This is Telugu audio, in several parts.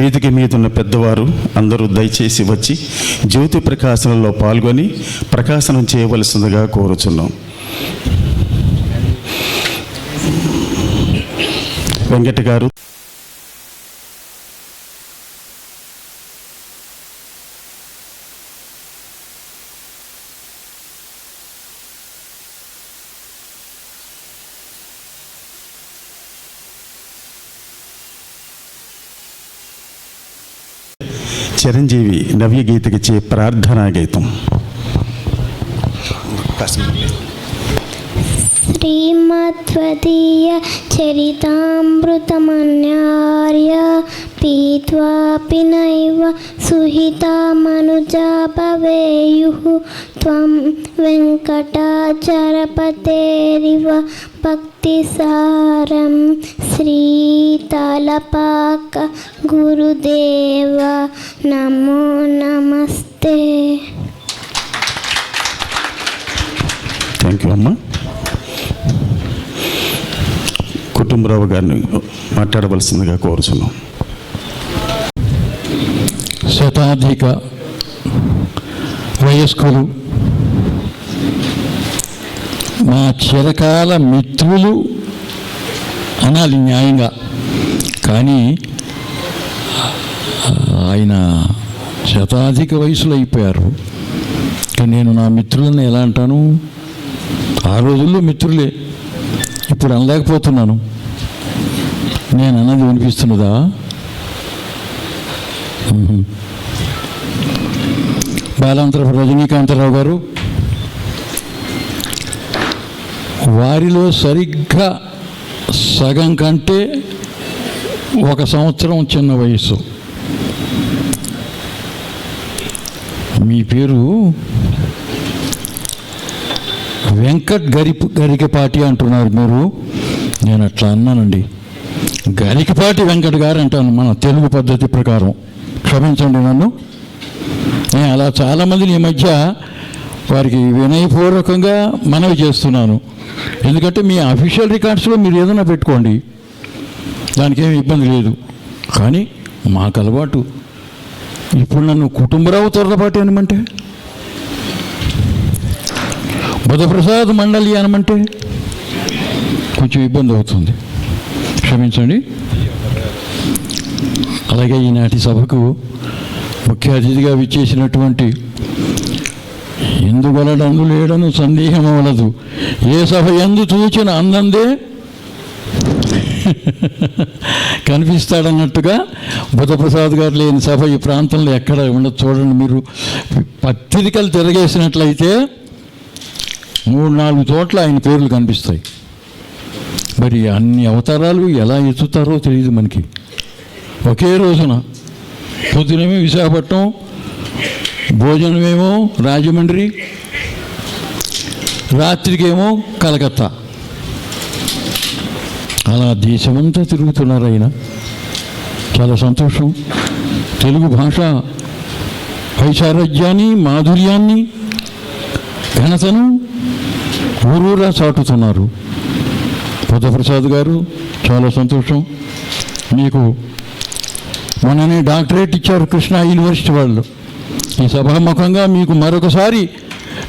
వేదిక మీద ఉన్న పెద్దవారు అందరూ దయచేసి వచ్చి జ్యోతి ప్రకాశనలో పాల్గొని ప్రకాశనం చేయవలసిందిగా కోరుచున్నాం. వెంకట గారు. చిరంజీవి నవ్య గీతకిచ్చే ప్రార్థనా గీతం. శ్రీమద్వదీయ చరితామృతమన్యార్య पीत्वापि नैव सुहितामनुजा भवेयुः त्वं वेङ्कटाचरपतेरिव भक्तिसारं श्रीतलपाक गुरुदेव नमो नमस्ते థ్యాంక్ యూ అమ్మా కుటుంబరావు గారిని మాట్లాడవలసిందిగా కోరుచున్నాం శతాధిక వయస్కులు. మా చిరకాల మిత్రులు అనాలి న్యాయంగా. కానీ ఆయన శతాధిక వయసులో అయిపోయారు. నేను నా మిత్రులను ఎలా అంటాను? ఆ రోజుల్లో మిత్రులే. ఇప్పుడు అనలేకపోతున్నాను. నేను అన్నది వినిపిస్తున్నదా? బాలాంతరపు రజనీకాంతరావు గారు వారిలో సరిగ్గా సగం కంటే ఒక సంవత్సరం చిన్న వయసు మీ పేరు వెంకట్ గరిపు గరికపాటి అంటున్నారు మీరు. నేను అట్లా అన్నానండి. గరికపాటి వెంకట్ గారు అంటాను మన తెలుగు పద్ధతి ప్రకారం. క్షమించండి నన్ను. అలా చాలామందిని ఈ మధ్య వారికి వినయపూర్వకంగా మనవి చేస్తున్నాను. ఎందుకంటే మీ అఫీషియల్ రికార్డ్స్లో మీరు ఏదైనా పెట్టుకోండి దానికి ఏమి ఇబ్బంది లేదు. కానీ మాకు అలవాటు. ఇప్పుడు నన్ను కుటుంబరావు తొర్రపాటి అనమంటే? బుధప్రసాద్ మండలి అనమంటే? కొంచెం ఇబ్బంది అవుతుంది. క్షమించండి. అలాగే ఈనాటి సభకు ముఖ్య అతిథిగా విచ్చేసినటువంటి ఎందువలడందు లేడను సందేహం అవలదు. ఏ సభ ఎందు చూచిన అందందే కనిపిస్తాడన్నట్టుగా బుధప్రసాద్ గారు లేని సభ ఈ ప్రాంతంలో ఎక్కడ ఉండదు చూడండి మీరు. పత్రికలు తిరగేసినట్లయితే మూడు నాలుగు చోట్ల ఆయన పేర్లు కనిపిస్తాయి. మరి అన్ని అవతారాలు ఎలా ఎత్తుతారో తెలియదు మనకి. ఒకే రోజున పొద్దునేమో విశాఖపట్నం భోజనమేమో రాజమండ్రి రాత్రికేమో కలకత్తా. అలా దేశమంతా తిరుగుతున్నారు ఆయన. చాలా సంతోషం. తెలుగు భాష వైశారజ్యాన్ని మాధుర్యాన్ని ఘనతను ఊరూరా చాటుతున్నారు. బుద్ధప్రసాద్ గారు చాలా సంతోషం. మీకు మననే డాక్టరేట్ ఇచ్చారు కృష్ణా యూనివర్సిటీ వాళ్ళు. ఈ సభాముఖంగా మీకు మరొకసారి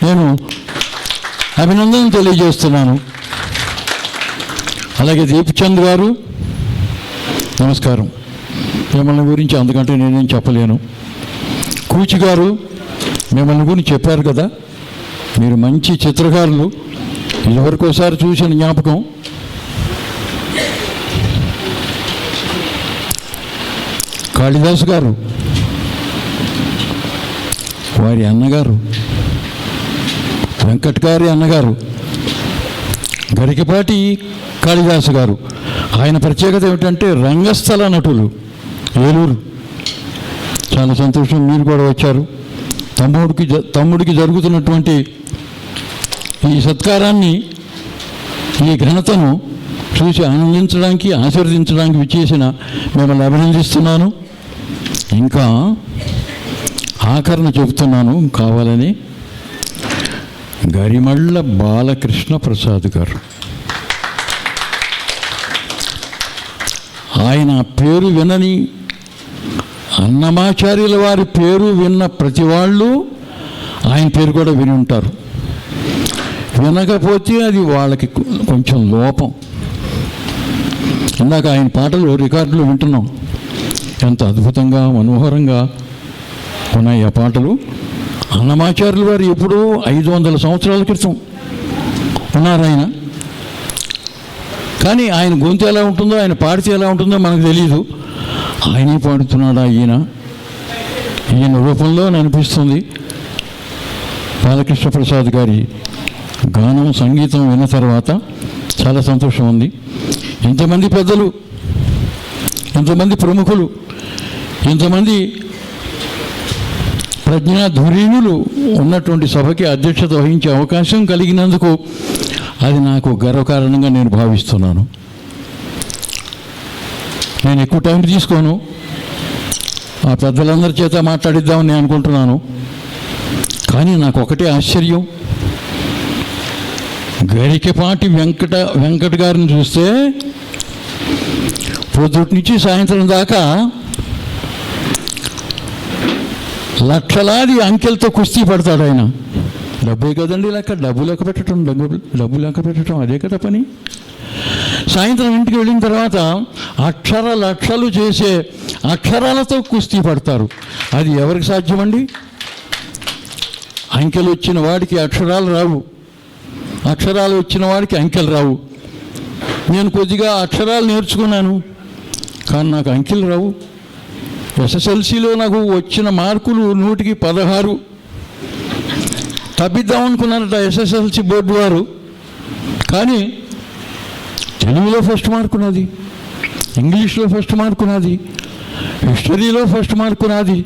నేను అభినందన తెలియజేస్తున్నాను. అలాగే దీప్చంద్ గారు నమస్కారం. మిమ్మల్ని గురించి అందుకంటే నేనేం చెప్పలేను. కూచి గారు మిమ్మల్ని గురించి చెప్పారు కదా? మీరు మంచి చిత్రకారులు. ఇదివరకు ఒకసారి చూసిన జ్ఞాపకం కాళిదాసు గారు వారి అన్నగారు వెంకట్ గారి అన్నగారు గరికపాటి కాళిదాసు గారు. ఆయన ప్రత్యేకత ఏమిటంటే రంగస్థల నటులు ఏలూరు. చాలా సంతోషం మీరు కూడా వచ్చారు. తమ్ముడికి తమ్ముడికి జరుగుతున్నటువంటి ఈ సత్కారాన్ని ఈ ఘనతను చూసి ఆనందించడానికి ఆశీర్వదించడానికి విచ్చేసిన మిమ్మల్ని అభినందిస్తున్నాను. ఇంకా ఆకరణ చెబుతున్నాను కావాలని గరిమళ్ళ బాలకృష్ణ ప్రసాద్ గారు. ఆయన పేరు వినని అన్నమాచార్యుల వారి పేరు విన్న ప్రతి వాళ్ళు ఆయన పేరు కూడా విని ఉంటారు. వినకపోతే అది వాళ్ళకి కొంచెం లోపం. ఇందాక ఆయన పాటలు రికార్డులు వింటున్నాం. ఎంత అద్భుతంగా మనోహరంగా ఉన్నాయి ఆ పాటలు. అన్నమాచార్యులు వారు ఎప్పుడూ ఐదు వందల సంవత్సరాల క్రితం ఉన్నారు ఆయన. కానీ ఆయన గొంతు ఎలా ఉంటుందో ఆయన పాడితే ఎలా ఉంటుందో మనకు తెలియదు ఆయనే పాడుతున్నాడా ఈయన? ఈయన రూపంలో అనిపిస్తుంది. బాలకృష్ణ ప్రసాద్ గారి గానం సంగీతం విన్న తర్వాత చాలా సంతోషం ఉంది. ఎంతమంది పెద్దలు ఎంతమంది ప్రముఖులు ఇంతమంది ప్రజ్ఞాధురీణులు ఉన్నటువంటి సభకి అధ్యక్షత వహించే అవకాశం కలిగినందుకు అది నాకు గర్వకారణంగా నేను భావిస్తున్నాను. నేను ఎక్కువ టైం తీసుకోను. ఆ పెద్దలందరి చేత మాట్లాడిద్దామని నేను అనుకుంటున్నాను. కానీ నాకు ఒకటే ఆశ్చర్యం. గరికపాటి వెంకట వెంకట గారిని చూస్తే పొద్దుటి నుంచి సాయంత్రం దాకా లక్షలాది అంకెలతో కుస్తీ పడతాడు ఆయన. డబ్బే కదండి లెక్క డబ్బు లెక్క పెట్టడం డబ్బు డబ్బు లెక్క పెట్టడం అదే కదా పని. సాయంత్రం ఇంటికి వెళ్ళిన తర్వాత అక్షర లక్షలు చేసే అక్షరాలతో కుస్తీ పడతారు. అది ఎవరికి సాధ్యమండి? అంకెలు వచ్చిన వాడికి అక్షరాలు రావు. అక్షరాలు వచ్చిన వాడికి అంకెలు రావు. నేను కొద్దిగా అక్షరాలు నేర్చుకున్నాను కానీ నాకు అంకెలు రావు. ఎస్ఎస్ఎల్సిలో నాకు వచ్చిన మార్కులు నూటికి పదహారు. తప్పిద్దాం అనుకున్నారట ఎస్ఎస్ఎల్సి బోర్డు వారు. కానీ తెలుగులో ఫస్ట్ మార్కు నాది ఇంగ్లీష్లో ఫస్ట్ మార్కు నాది హిస్టరీలో ఫస్ట్ మార్కు నాది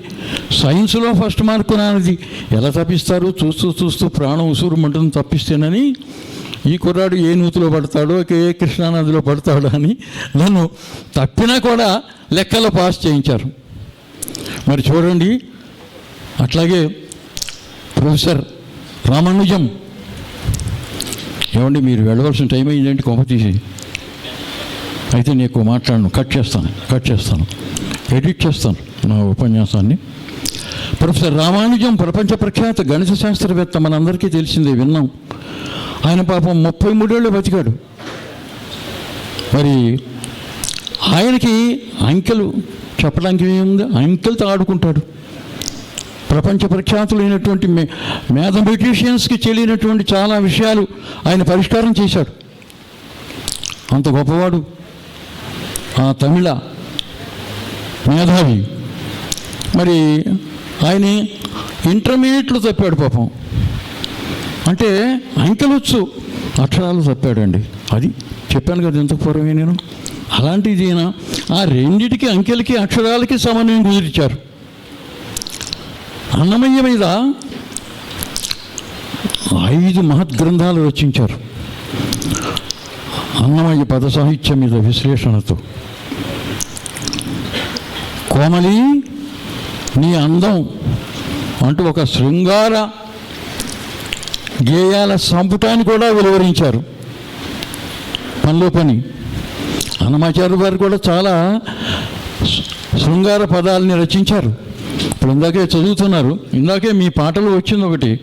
సైన్స్లో ఫస్ట్ మార్కు నాది. ఎలా తప్పిస్తారు? చూస్తూ చూస్తూ ప్రాణం ఉసురుమంటుంది తప్పిస్తేనని ఈ కుర్రాడు ఏ నూతిలో పడతాడో ఏ కృష్ణానదిలో పడతాడో అని నన్ను తప్పినా కూడా లెక్కలో పాస్ చేయించారు. మరి చూడండి. అట్లాగే ప్రొఫెసర్ రామానుజం. ఏమండి మీరు వెళ్ళవలసిన టైం అయిందంటే కొంప తీసి. అయితే నేను ఎక్కువ మాట్లాడను కట్ చేస్తాను కట్ చేస్తాను ఎడిట్ చేస్తాను నా ఉపన్యాసాన్ని. ప్రొఫెసర్ రామానుజం ప్రపంచ ప్రఖ్యాత గణిత శాస్త్రవేత్త మనందరికీ తెలిసిందే విన్నాం. ఆయన పాపం ముప్పై మూడేళ్ళు బతికాడు. మరి ఆయనకి అంకెలు చెప్పడానికి ఏముంది? అంకెలతో ఆడుకుంటాడు. ప్రపంచ ప్రఖ్యాతులైనటువంటి మే మ్యాథమెటిషియన్స్కి తెలియనటువంటి చాలా విషయాలు ఆయన పరిష్కారం చేశాడు. అంత గొప్పవాడు ఆ తమిళ మేధావి. మరి ఆయన ఇంటర్మీడియట్లో తప్పాడు పాపం. అంటే అంకెలొచ్చు అక్షరాలు తప్పాడండి. అది చెప్పాను కదా ఇంతకు పూర్వమే నేను. అలాంటిది ఈయన ఆ రెండిటికి అంకెలకి అక్షరాలకి సమన్వయం కుదిర్చారు. అన్నమయ్య మీద ఐదు మహత్ గ్రంథాలు రచించారు. అన్నమయ్య పద సాహిత్యం మీద విశ్లేషణతో. కోమలి నీ అందం అంటూ ఒక శృంగార గేయాల సంపుటాన్ని కూడా వెలువరించారు. పనిలో పని. అన్నమాచార్య వారు కూడా చాలా శృంగార పదాలని రచించారు. ఇప్పుడు ఇందాకే చదువుతున్నారు. ఇందాకే మీ పాటలు వచ్చింది ఒకటి.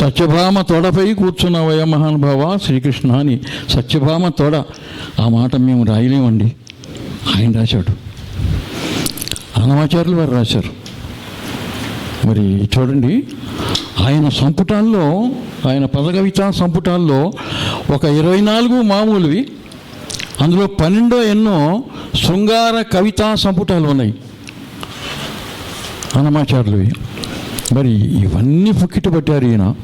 సత్యభామ తొడపై కూర్చున్న వయ మహానుభావ శ్రీకృష్ణ అని సత్యభామ తొడ. ఆ మాట మేము రాయలేమండి. ఆయన రాశాడు. అన్నమాచార్యులు వారు రాశారు. మరి చూడండి. ఆయన సంపుటాల్లో ఆయన పదకవిత సంపుటాల్లో ఒక ఇరవై నాలుగు మామూలువి. అందులో పన్నెండో ఎన్నో శృంగార కవితా సంపుటాలు ఉన్నాయి. అనమాచారులవి మరి ఇవన్నీ పుక్కిట్టు పట్టారు ఈయన.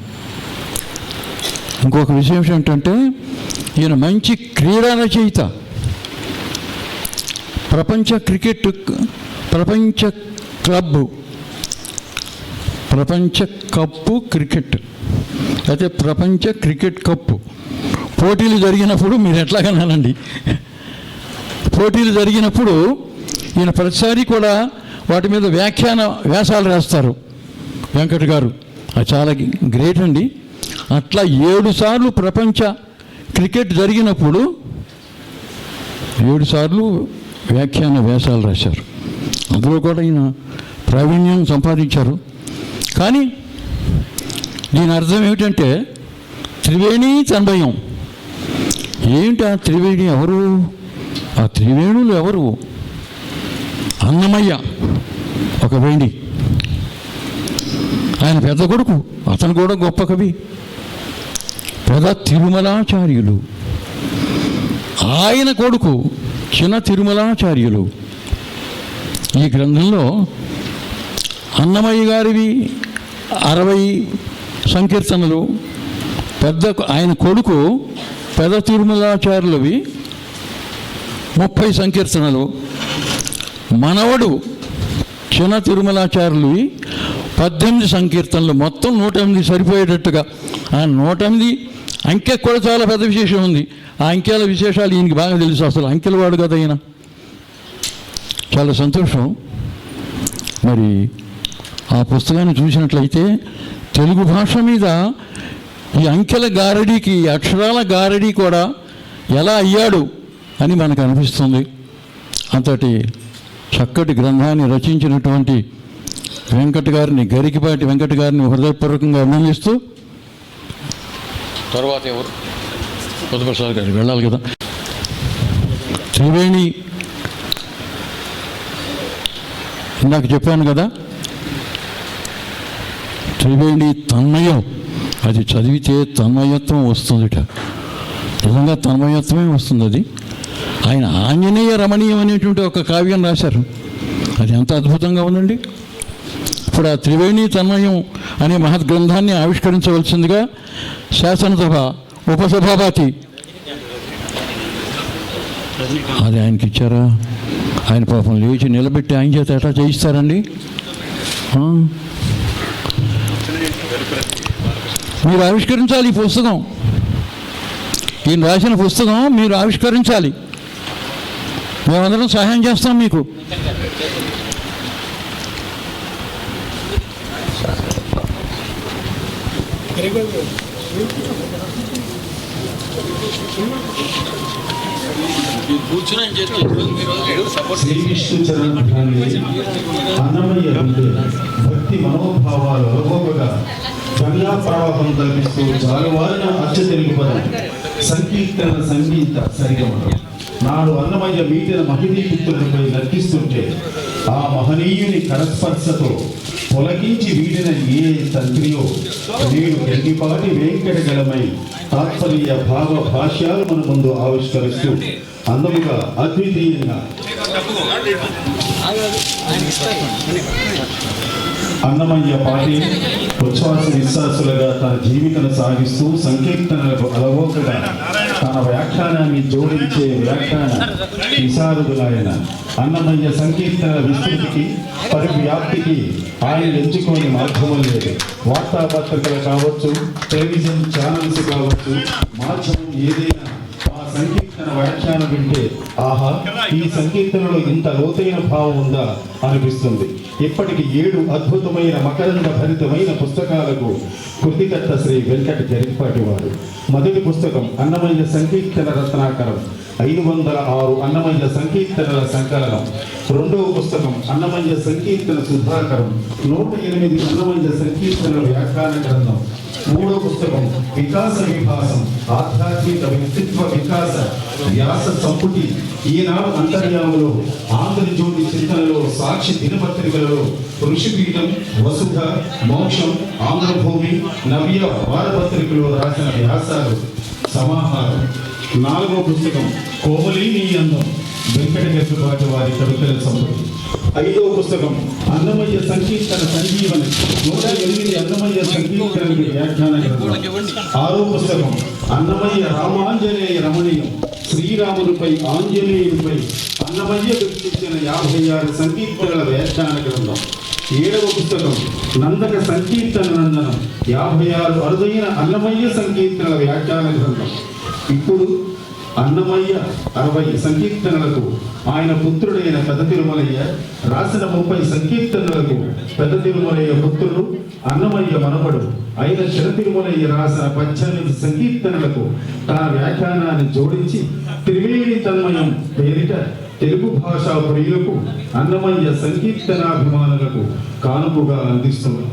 ఇంకొక విషయం ఏంటంటే ఈయన మంచి క్రీడా రచయిత. ప్రపంచ క్రికెట్ ప్రపంచ క్లబ్ ప్రపంచ కప్పు క్రికెట్. అయితే ప్రపంచ క్రికెట్ కప్పు. పోటీలు జరిగినప్పుడు మీరు ఎట్లాగనాలండి పోటీలు జరిగినప్పుడు ఈయన ప్రతిసారి కూడా వాటి మీద వ్యాఖ్యాన వ్యాసాలు రాస్తారు. వెంకట్ గారు. అది చాలా గ్రేట్ అండి. అట్లా ఏడు సార్లు ప్రపంచ క్రికెట్ జరిగినప్పుడు ఏడు సార్లు వ్యాఖ్యాన వేషాలు రాశారు. అందులో కూడా ఈయన ప్రావీణ్యం సంపాదించారు. కానీ దీని అర్థం ఏమిటంటే త్రివేణి తన్మయం ఏంటి ఆ త్రివేణి ఎవరు? ఆ త్రివేణులు ఎవరు? అన్నమయ్య ఒక వేణి. ఆయన పెద్ద కొడుకు అతను కూడా గొప్ప కవి. పెద్ద తిరుమలాచార్యులు. ఆయన కొడుకు చిన్న తిరుమలాచార్యులు. ఈ గ్రంథంలో అన్నమయ్య గారివి అరవై సంకీర్తనలు పెద్ద ఆయన కొడుకు పెద్ద తిరుమలాచార్యులవి ముప్పై సంకీర్తనలు. మనవడు చిన్న తిరుమలాచార్యులవి పద్దెనిమిది సంకీర్తనలు. మొత్తం నూట ఎనిమిది సరిపోయేటట్టుగా. ఆ నూట ఎనిమిది అంకె కూడా చాలా పెద్ద విశేషం ఉంది. ఆ అంకెల విశేషాలు ఈయనకి బాగా తెలుసు అసలు. అంకెల వాడు కదా ఈయన. చాలా సంతోషం. మరి ఆ పుస్తకాన్ని చూసినట్లయితే తెలుగు భాష మీద ఈ అంకెల గారడీకి అక్షరాల గారడీ కూడా ఎలా అయ్యాడు అని మనకు అనిపిస్తుంది. అంతటి చక్కటి గ్రంథాన్ని రచించినటువంటి వెంకట్ గారిని గరికిపాటి వెంకట్ గారిని హృదయపూర్వకంగా అభినందిస్తూ తర్వాత ఎవరు? బుద్ధప్రసాద్ గారు వెళ్ళాలి కదా. త్రివేణి ఇందాక చెప్పాను కదా త్రివేణి తన్మయం. అది చదివితే తన్మయత్వం వస్తుందిట. నిజంగా తన్మయత్వమే వస్తుంది అది. ఆయన ఆంజనేయ రమణీయం అనేటువంటి ఒక కావ్యం రాశారు. అది ఎంత అద్భుతంగా ఉందండి. ఇప్పుడు ఆ త్రివేణి తన్మయం అనే మహత్ గ్రంథాన్ని ఆవిష్కరించవలసిందిగా శాసనసభ ఉపసభాపతి అది ఆయనకి ఇచ్చారా? ఆయన పాపం లేచి నిలబెట్టి ఆయన చేత ఎట్లా చేయిస్తారండి? మీరు ఆవిష్కరించాలి ఈ పుస్తకం. ఈయన రాసిన పుస్తకం మీరు ఆవిష్కరించాలి. మేమందరం సహాయం చేస్తాం మీకు. శ్రీవిష్ణు చరణాన్ని అన్నమయ్య గంగా ప్రవాహం కల్పిస్తూ జాలువారిన అచ్చ తెలుగు పదం సంకీర్తన సంగీత సరిగమనం. నాడు అన్నమయ్య మీటిన మహిళీ పుత్రులపై నర్కిస్తుంటే ఆ మహనీయుని కరస్పర్శతో పొలగించి వీడిన ఏ తండ్రియో నేను గంగిపాటి వెంకటగలమై తాత్పర్య భావ భాష్యాలు మన ముందు ఆవిష్కరిస్తూ అందముగా అద్వితీయంగా అన్నమయ్య పాటిల్ ఉచ్ఛ్వాస విశ్వాసులుగా తన జీవితను సాగిస్తూ సంకీర్తనలకు అలవోకగా తన వ్యాఖ్యానాన్ని జోడించే వ్యాఖ్యాన విశారదులాయన. అన్నమయ్య సంకీర్తన విస్తృతికి పరివ్యాప్తికి ఆయన ఎంచుకోని మాధ్యమం లేదు. వార్తాపత్రికలు కావచ్చు టెలివిజన్ ఛానల్స్ కావచ్చు మాధ్యమం ఏదైనా ఆ సంకీర్తన వ్యాఖ్యానం వింటే ఆహా ఈ సంకీర్తనలో ఇంత లోతైన భావం ఉందా అనిపిస్తుంది. ఇప్పటికి ఏడు అద్భుతమైన మకరంద భరితమైన పుస్తకాలకు కృతికర్త శ్రీ వెంకట జరిపాటి వారు. మొదటి పుస్తకం అన్నమయ్య సంకీర్తన రత్నాకరం. ఐదు వందల ఆరు అన్నమయ్య సంకీర్తనల సంకలనం. రెండవ పుస్తకం అన్నమయ్య సంకీర్తన సుధాకరం. నూట ఎనిమిది అన్నమయ్య సంకీర్తన వ్యాఖ్యాన గ్రంథం. మూడో పుస్తకం వికాస విభాసం ఆధ్యాత్మిక వ్యక్తిత్వ వికాస వ్యాస సంపుటి. ఈనాడు అంతర్యాములో ఆంధ్రజ్యోతి చింతనలో సాక్షి దినపత్రికలలో ఋషిపీఠం వసుధ మోక్షం ఆంధ్రభూమి నవ్య వారపత్రికలో రాసిన వ్యాసాలు సమాహారం. నాలుగో పుస్తకం కోమలిని అందం వెంకటేశ్వరరాజు వారి కవితల సంపుటి. ఐదో పుస్తకం అన్నమయ్య సంకీర్తన సంజీవని నూట ఎనిమిది అన్నమయ్య సంకీర్తనకి వ్యాఖ్యాన గ్రంథం. ఆరో పుస్తకం అన్నమయ్య రామాంజనేయ రమణీయం శ్రీరామునిపై ఆంజనేయునిపై అన్నమయ్య గుర్తించిన యాభై ఆరు సంకీర్తనల వ్యాఖ్యాన గ్రంథం ఏడవ పుస్తకం నందక సంకీర్తన నందనం యాభై ఆరు అరుదైన అన్నమయ్య సంకీర్తనల వ్యాఖ్యాన గ్రంథం ఇప్పుడు అన్నమయ్య అరవై సంకీర్తనలకు ఆయన పుత్రుడైన పెద్ద తిరుమలయ్య రాసిన ముప్పై సంకీర్తనలకు పెద్ద తిరుమలయ్య పుత్రుడు అన్నమయ్య మనవడు అయిన చిర తిరుమలయ్య రాసిన పద్దెనిమిది సంకీర్తనలకు తన వ్యాఖ్యానాన్ని జోడించి త్రివేణి తన్మయం పేరిట తెలుగు భాషా ప్రియులకు అన్నమయ్య సంకీర్తనాభిమానులకు కానుకగా అందిస్తున్నారు